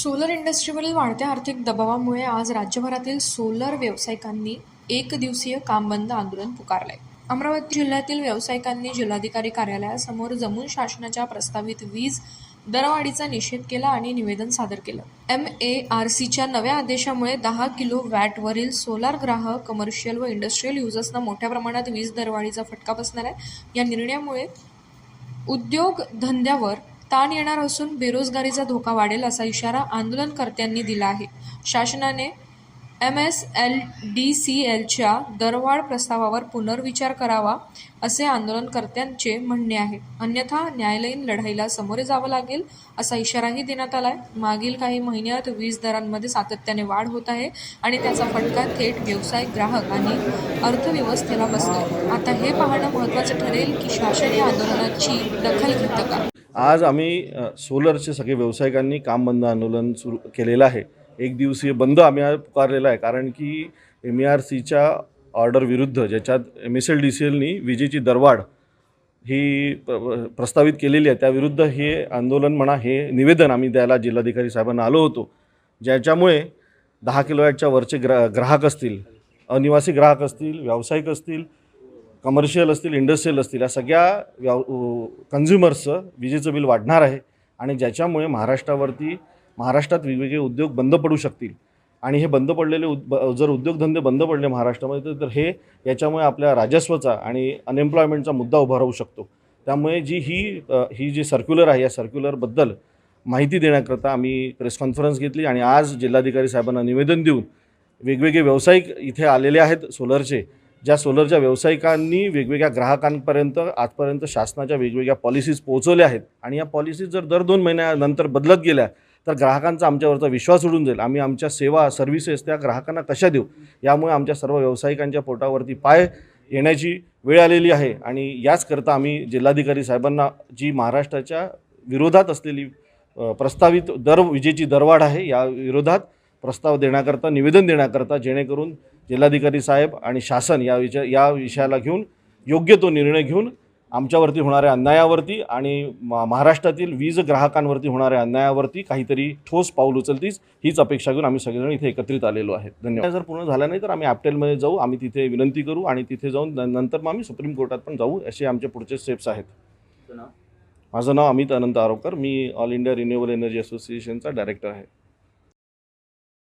Solar इंडस्ट्रीवरील वाढत्या आर्थिक दबावामुळे आज राज्यभरातील सोलर व्यावसायिकांनी एक दिवसीय काम बंद आंदोलन पुकारलंय. अमरावती जिल्ह्यातील व्यावसायिकांनी जिल्हाधिकारी कार्यालयासमोर जमून शासनाच्या प्रस्तावित वीज दरवाढीचा निषेध केला आणि निवेदन सादर केलं. एम ए आर सीच्या नव्या आदेशामुळे दहा किलो वॅटवरील सोलार ग्राहक कमर्शियल व इंडस्ट्रीयल युजर्सना मोठ्या प्रमाणात वीज दरवाढीचा फटका बसणार आहे. या निर्णयामुळे उद्योग धंद्यावर ताण येणार असून बेरोजगारीचा धोका वाढेल असा इशारा आंदोलनकर्त्यांनी दिला आहे. शासनाने M S L D C एलच्या दरवाढ प्रस्तावावर पुनर्विचार करावा असे आंदोलनकर्त्यांचे म्हणणे आहे. अन्यथा न्यायालयीन लढाईला सामोरे जावं लागेल असा इशाराही देण्यात आलाय. मागील काही महिन्यात वीज दरांमध्ये सातत्याने वाढ होत आहे आणि त्याचा फटका थेट व्यवसाय ग्राहक आणि अर्थव्यवस्थेला बसतो आता हे पाहणं महत्त्वाचं ठरेल की शासन या आंदोलनाची दखल घेतं का? आज आम्ही सोलरचे सगळे व्यावसायिकांनी काम बंद आंदोलन सुरू केलेलं आहे. एक दिवसीय बंद आम्ही पुकारलेला आहे. कारण की एम ए आर सीच्या ऑर्डर विरुद्ध ज्याच्यात M S L D C एलनी विजेची दरवाढ ही प्र- प्रस्तावित केलेली आहे त्याविरुद्ध हे आंदोलन म्हणा हे निवेदन आम्ही द्यायला जिल्हाधिकारी साहेबांना आलो होतो. ज्याच्यामुळे दहा किलोवॅटच्या वरचे ग्रा ग्राहक असतील अनिवासी ग्राहक असतील व्यावसायिक असतील कमर्शियल असतील इंडस्ट्रियल असतील या सगळ्या व्याव कन्झ्युमर्सचं विजेचं बिल वाढणार आहे आणि ज्याच्यामुळे महाराष्ट्रावरती महाराष्ट्रात वेगवेगळे उद्योग बंद पडू शकतील. आणि हे बंद पडलेले उद जर उद्योगधंदे बंद पडले महाराष्ट्रामध्ये तर- तर हे याच्यामुळे आपल्या राजस्वाचा आणि अनएम्प्लॉयमेंटचा मुद्दा उभा राहू शकतो. त्यामुळे जी ही ही जी सर्क्युलर आहे या सर्क्युलरबद्दल माहिती देण्याकरता आम्ही प्रेस कॉन्फरन्स घेतली आणि आज जिल्हाधिकारी साहेबांना निवेदन देऊन वेगवेगळे व्यावसायिक इथे आलेले आहेत सोलरचे ज्या सोलरच्या व्यावसायिकांनी वेगवेगळ्या ग्राहकांपर्यंत आजपर्यंत शासनाच्या वेगवेगळ्या पॉलिसीज पोहोचवल्या आहेत आणि या पॉलिसीज जर दर दोन महिन्यानंतर बदलत गेल्या तर ग्राहकांचा आमच्यावरचा विश्वास उडून जाईल. आम्ही आमच्या सेवा सर्व्हिसेस त्या ग्राहकांना कशा देऊ? यामुळे आमच्या सर्व व्यावसायिकांच्या पोटावरती पाय येण्याची वेळ आलेली आहे आणि याचकरता आम्ही जिल्हाधिकारी साहेबांना जी महाराष्ट्राच्या विरोधात असलेली प्रस्तावित दर विजेची दरवाढ आहे या विरोधात प्रस्ताव देण्याकरता निवेदन देण्याकरता जेणेकरून जिल्हाधिकारी साहेब आणि शासन या विषय या विषयाला घेऊन योग्य तो निर्णय घेऊन आमच्यावरती होणाऱ्या अन्यायावरती आणि मा- महाराष्ट्रातील वीज ग्राहकांवरती होणाऱ्या अन्यायावरती काहीतरी ठोस पाऊल उचलतीच हीच अपेक्षा घेऊन आम्ही सगळेजण इथे एकत्रित आलेलो आहे धन्यवाद. जर पूर्ण झाला नाही तर आम्ही ॲप्टेलमध्ये जाऊ आम्ही तिथे विनंती करू आणि तिथे जाऊन नंतर मग आम्ही सुप्रीम कोर्टात पण जाऊ असे आमचे पुढचे स्टेप्स आहेत. माझं नाव अमित अनंत आरोकर मी ऑल इंडिया रिन्युएबल एनर्जी असोसिएशनचा डायरेक्टर आहे.